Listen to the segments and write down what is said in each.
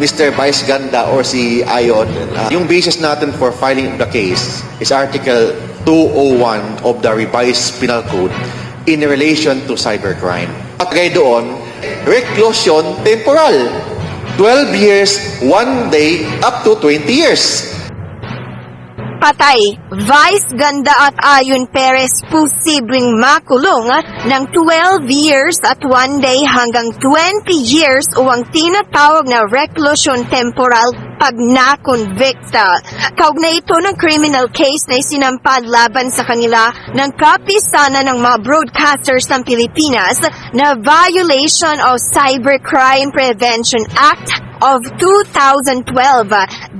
Mr. Vice Ganda or si Ayon, uh, yung basis natin for filing the case is Article 201 of the revised penal code in relation to cybercrime. Pagkay doon, reclusion temporal. 12 years, 1 day, up to 20 years. Patay, Vice Ganda at Ayon Perez posibleng makulong ng 12 years at 1 day hanggang 20 years o ang tinatawag na reclusion temporal pag na-convicta. Kaugnay ito ng criminal case na isinampad laban sa kanila ng kapisanan ng mga broadcasters ng Pilipinas na violation of Cybercrime Prevention Act of 2012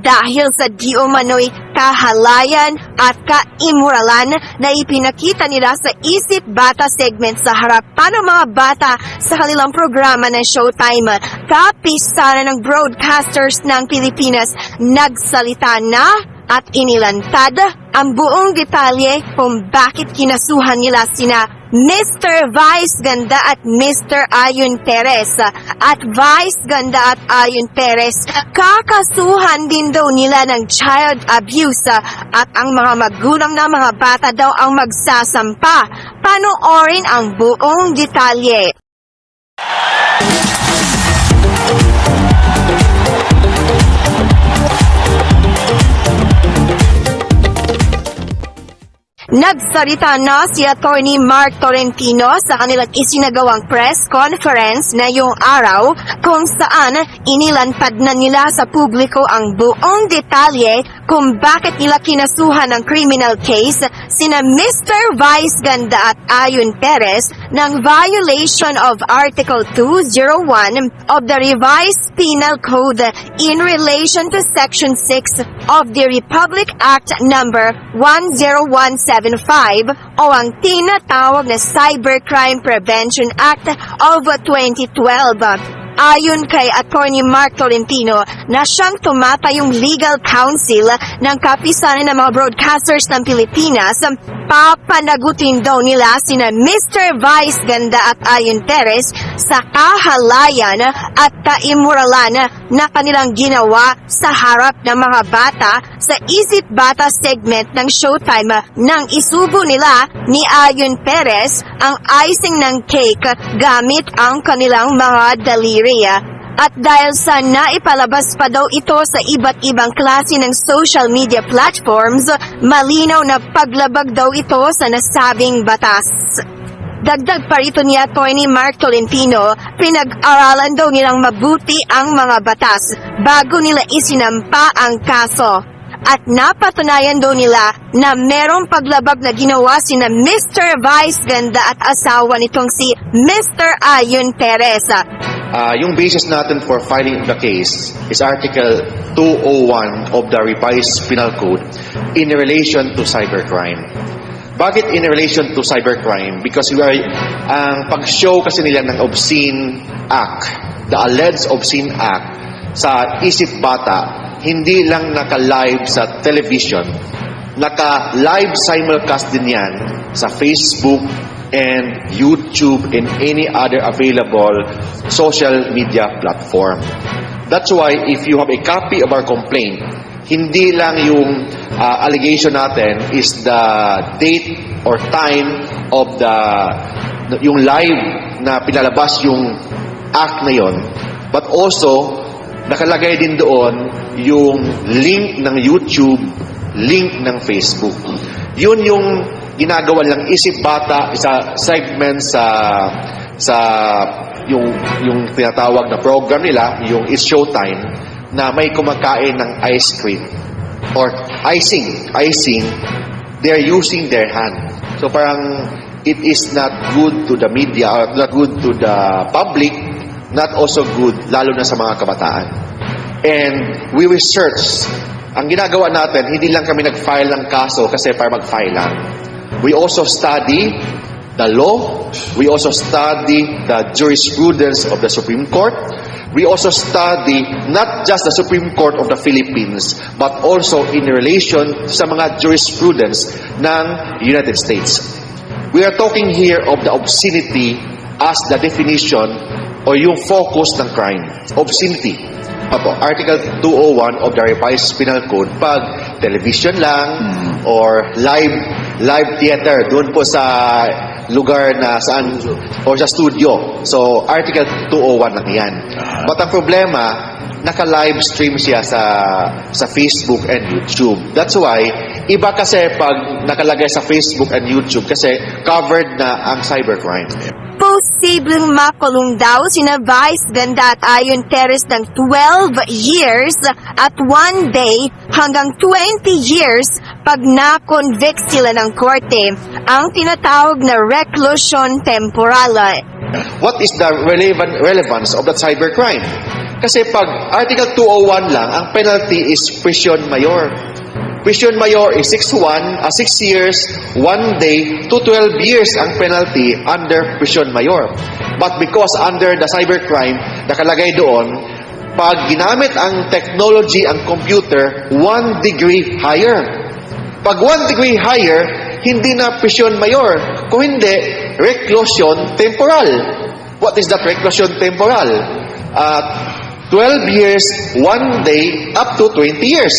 dahil sa di umano'y kahalayan at kaimuralan na ipinakita nila sa Isip Bata segment sa harapan ng mga bata sa kanilang programa ng Showtime. Kapisanan ng broadcasters ng Pilipinas nagsalita na at inilantad ang buong detalye kung bakit kinasuhan nila sina Mr. Vice Ganda at Mr. Ayon Perez. At Vice Ganda at Ayon Perez, kakasuhan din daw nila ng child abuse at ang mga magulang na mga bata daw ang magsasampa. Panoorin ang buong detalye. Nagsalita na si Attorney Mark Tolentino sa kanilang isinagawang press conference na yung araw kung saan inilanpad na nila sa publiko ang buong detalye kung bakit nila kinasuhan ng criminal case sina Mr. Vice Ganda at Ayon Perez ng violation of Article 201 of the Revised Penal Code in relation to Section 6 of the Republic Act number 10175 o ang tinatawag na Cybercrime Prevention Act of 2012. Ayon kay Attorney Mark Tolentino na siyang tumatayong legal counsel ng kapisanan ng mga broadcasters ng Pilipinas, papanagutin daw nila sina Mr. Vice Ganda at Ayon Perez sa kahalayan at kaimuralan na kanilang ginawa sa harap ng mga bata sa Isip Bata segment ng Showtime nang isubo nila ni Ayon Perez ang icing ng cake gamit ang kanilang mga daliri. At dahil sa naipalabas pa daw ito sa iba't ibang klase ng social media platforms, malinaw na paglabag daw ito sa nasabing batas. Dagdag pa rito ni Attorney Mark Tolentino, pinag-aralan daw nilang mabuti ang mga batas bago nila isinampa ang kaso. At napatunayan daw nila na merong paglabag na ginawa sina Mr. Vice Ganda at asawa nitong si Mr. Ayon Perez. Uh, yung basis natin for filing the case is Article 201 of the revised penal code in relation to cybercrime. Bakit in relation to cybercrime? Because we are, ang pag-show kasi nila ng obscene act, the alleged obscene act sa Isip Bata, hindi lang naka-live sa television, naka-live simulcast din yan sa Facebook and YouTube and any other available social media platform. That's why if you have a copy of our complaint, hindi lang yung uh, allegation natin is the date or time of the yung live na pinalabas yung act na yon but also nakalagay din doon yung link ng YouTube, link ng Facebook. Yun yung ginagawa lang isip bata sa segment sa sa yung yung tinatawag na program nila, yung is showtime na may kumakain ng ice cream or icing, icing, they're using their hand. So parang it is not good to the media or not good to the public, not also good lalo na sa mga kabataan. And we research. Ang ginagawa natin, hindi lang kami nag-file ng kaso kasi para mag-file lang. We also study the law. We also study the jurisprudence of the Supreme Court. We also study not just the Supreme Court of the Philippines, but also in relation sa mga jurisprudence ng United States. We are talking here of the obscenity as the definition o yung focus ng crime, obscenity. Opo, Article 201 of the Revised Penal Code, pag television lang or live live theater doon po sa lugar na saan or sa studio. So, Article 201 lang yan. But ang problema, naka-live stream siya sa sa Facebook and YouTube. That's why iba kasi pag nakalagay sa Facebook and YouTube kasi covered na ang cybercrime. Posibleng makulong daw sina Vice Ganda at Ayon Teres ng 12 years at one day hanggang 20 years pag na-convict sila ng korte. Ang tinatawag na reclusion temporal. What is the relevant relevance of that cybercrime? Kasi pag Article 201 lang, ang penalty is prison mayor. Prison mayor is 6-1, uh, 6 years, 1 day, to 12 years ang penalty under prison mayor. But because under the cybercrime, nakalagay doon, pag ginamit ang technology, ang computer, 1 degree higher. Pag 1 degree higher, hindi na prison mayor. Kung hindi, reclusion temporal. What is that reclusion temporal? At 12 years, 1 day, up to 20 years.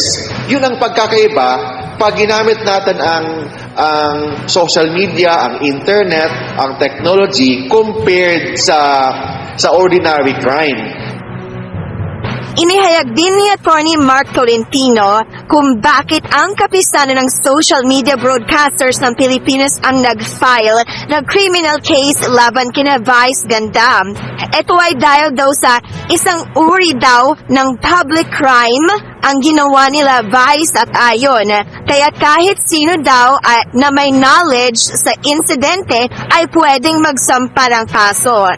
Yun ang pagkakaiba pag ginamit natin ang ang social media, ang internet, ang technology compared sa sa ordinary crime. Inihayag din ni Attorney Mark Tolentino kung bakit ang kapisanan ng social media broadcasters ng Pilipinas ang nag-file ng criminal case laban kina Vice Ganda. Ito ay dahil daw sa isang uri daw ng public crime ang ginawa nila Vice at Ayon. Kaya kahit sino daw ay, na may knowledge sa insidente ay pwedeng magsampa ng kaso.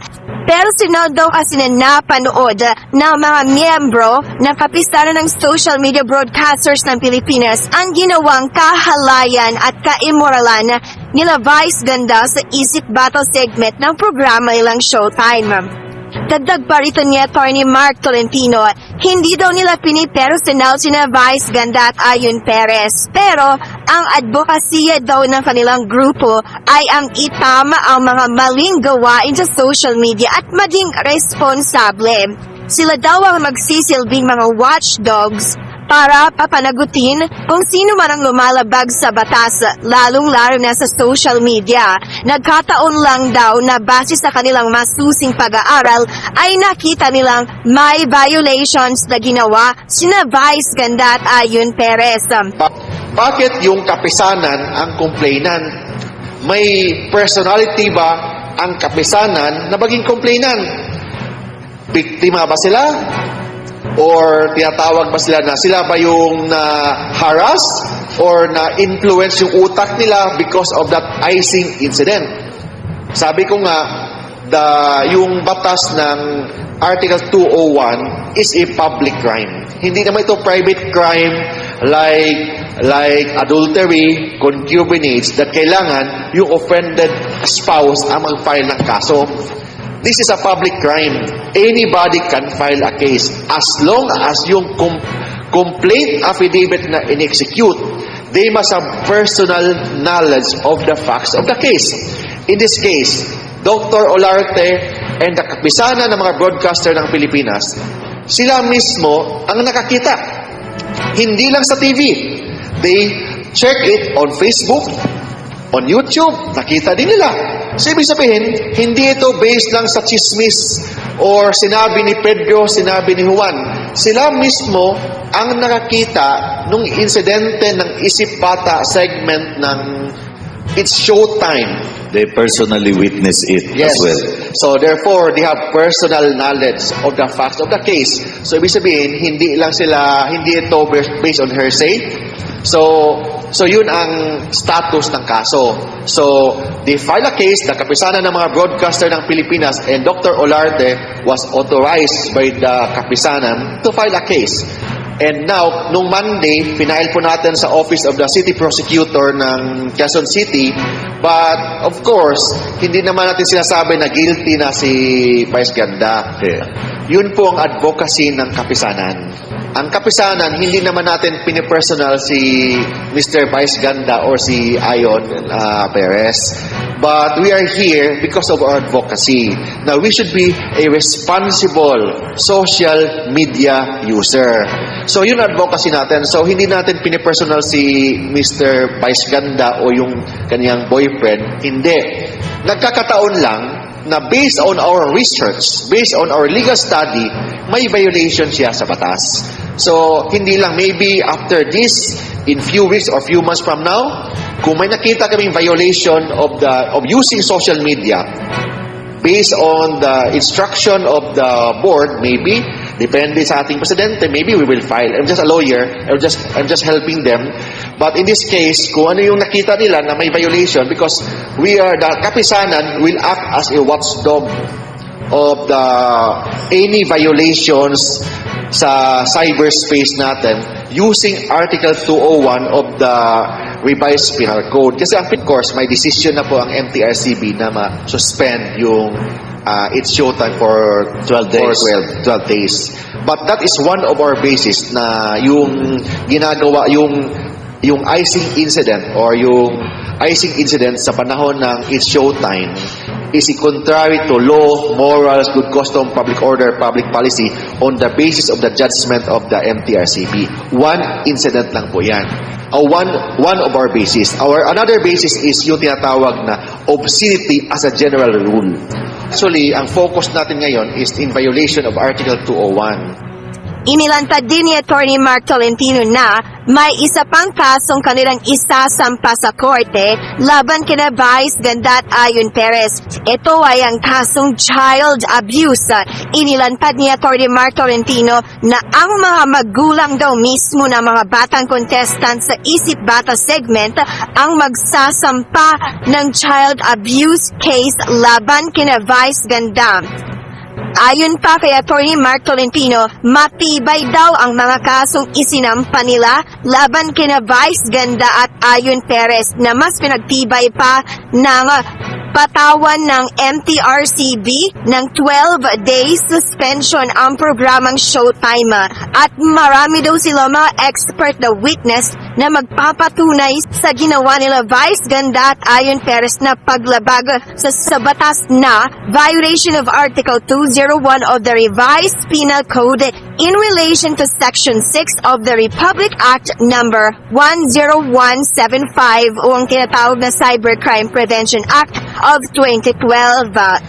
Pero sino daw kasi na napanood ng mga miyembro ng kapistanan ng social media broadcasters ng Pilipinas ang ginawang kahalayan at kaimoralan nila Vice Ganda sa Isip Battle segment ng programa nilang Showtime. Dagdag pa rito ni Attorney Mark Tolentino, hindi daw nila pinipersonal sina Vice Ganda at Ayon Perez. Pero ang advokasya daw ng kanilang grupo ay ang itama ang mga maling gawain sa social media at maging responsable. Sila daw ang magsisilbing mga watchdogs para papanagutin kung sino man ang lumalabag sa batas, lalong-lalo na sa social media. Nagkataon lang daw na base sa kanilang masusing pag-aaral ay nakita nilang may violations na ginawa sina Vice Ganda at Ayon Perez. Ba- bakit yung kapisanan ang complainant? May personality ba ang kapisanan na maging complainant? Biktima ba sila? Or tinatawag ba sila na sila ba yung na-harass or na-influence yung utak nila because of that icing incident? Sabi ko nga, the, yung batas ng Article 201 is a public crime. Hindi naman ito private crime like like adultery, concubinage that kailangan yung offended spouse ang mag-file ng kaso. This is a public crime. Anybody can file a case as long as yung com- complaint affidavit na in-execute, they must have personal knowledge of the facts of the case. In this case, Dr. Olarte and the kapisana ng mga broadcaster ng Pilipinas, sila mismo ang nakakita. Hindi lang sa TV. They check it on Facebook, on YouTube, nakita din nila. So, ibig sabihin, hindi ito based lang sa chismis or sinabi ni Pedro, sinabi ni Juan. Sila mismo ang nakakita nung insidente ng Isip Bata segment ng It's Showtime. They personally witness it Yes. as well. So therefore, they have personal knowledge of the facts of the case. So ibig sabihin, hindi lang sila, hindi ito based on hearsay. So, so yun ang status ng kaso. So, they file a case, the kapisanan ng mga broadcaster ng Pilipinas and Dr. Olarte was authorized by the kapisanan to file a case. And now, nung Monday, finail po natin sa Office of the City Prosecutor ng Quezon City. But, of course, hindi naman natin sinasabi na guilty na si Vice Ganda. Yeah. Yun po ang advocacy ng kapisanan. Ang kapisanan, hindi naman natin pinipersonal si Mr. Vice Ganda or si Ayon uh, Perez. But we are here because of our advocacy. Now, we should be a responsible social media user. So, yun advocacy natin. So, hindi natin pinipersonal si Mr. Vice Ganda o yung kanyang boyfriend. Hindi. Nagkakataon lang na based on our research, based on our legal study, may violation siya sa batas. So, hindi lang, maybe after this, in few weeks or few months from now, kung may nakita kaming violation of the of using social media, based on the instruction of the board, maybe, depende sa ating presidente, maybe we will file. I'm just a lawyer, I'm just, I'm just helping them. But in this case, kung ano yung nakita nila na may violation, because we are, the kapisanan will act as a watchdog of the any violations sa cyberspace natin using Article 201 of the revised penal code. Kasi ang course, may decision na po ang MTRCB na ma-suspend yung uh, its showtime for 12 days. For 12, 12 days. But that is one of our basis na yung ginagawa, yung yung icing incident or yung icing incident sa panahon ng its showtime is contrary to law, morals, good custom, public order, public policy on the basis of the judgment of the MTRCB. One incident lang po yan. A one, one of our basis. Our another basis is yung tinatawag na obscenity as a general rule. Actually, ang focus natin ngayon is in violation of Article 201. Inilantad din ni Attorney Mark Tolentino na may isa pang kasong kanilang isasampa sa korte laban kina Vice Ganda at Ayon Perez. Ito ay ang kasong child abuse. Inilantad ni Attorney Mark Tolentino na ang mga magulang daw mismo ng mga batang contestant sa Isip Bata segment ang magsasampa ng child abuse case laban kina Vice Ganda. Ayon pa kay Attorney Mark Tolentino, matibay daw ang mga kasong isinampa nila laban kina Vice Ganda at Ayon Perez na mas pinagtibay pa ng patawan ng MTRCB ng 12 days suspension ang programang Showtime. At marami daw sila mga expert na witness na magpapatunay sa ginawa nila Vice Ganda at Ayon Perez na paglabag sa, sa batas na violation of Article 201 of the Revised Penal Code in relation to Section 6 of the Republic Act number 10175 o ang tinatawag na Cybercrime Prevention Act of 2012. But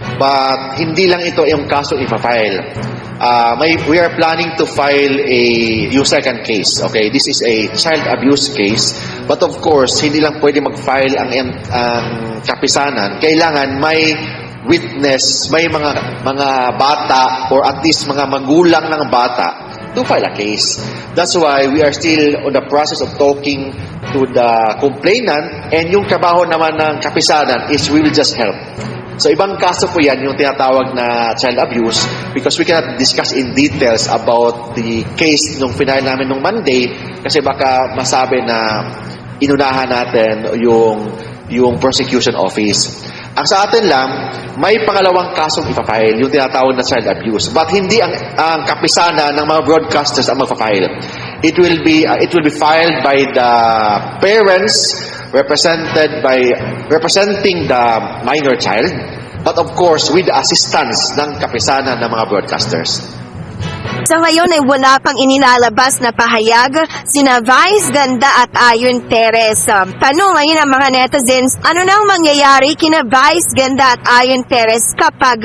hindi lang ito yung kaso ipa-file. Uh, may, we are planning to file a yung second case. Okay, this is a child abuse case. But of course, hindi lang pwede mag-file ang, ang kapisanan. Kailangan may witness, may mga mga bata or at least mga magulang ng bata to file a case. That's why we are still on the process of talking to the complainant and yung trabaho naman ng kapisanan is we will just help. So ibang kaso po yan yung tinatawag na child abuse because we cannot discuss in details about the case nung final namin nung Monday kasi baka masabi na inunahan natin yung yung prosecution office. Ang sa atin lang, may pangalawang kasong ipafile, yung tinatawag na child abuse. But hindi ang, ang kapisana ng mga broadcasters ang magpa-file. It will be uh, it will be filed by the parents represented by representing the minor child, but of course with the assistance ng kapisana ng mga broadcasters. Sa ngayon ay wala pang inilalabas na pahayag sina Vice Ganda at Ayon Perez. Um, Tanong ngayon ang mga netizens, ano nang mangyayari kina Vice Ganda at Ayon Perez kapag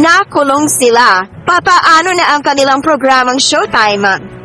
nakulong sila? Papaano na ang kanilang programang Showtime?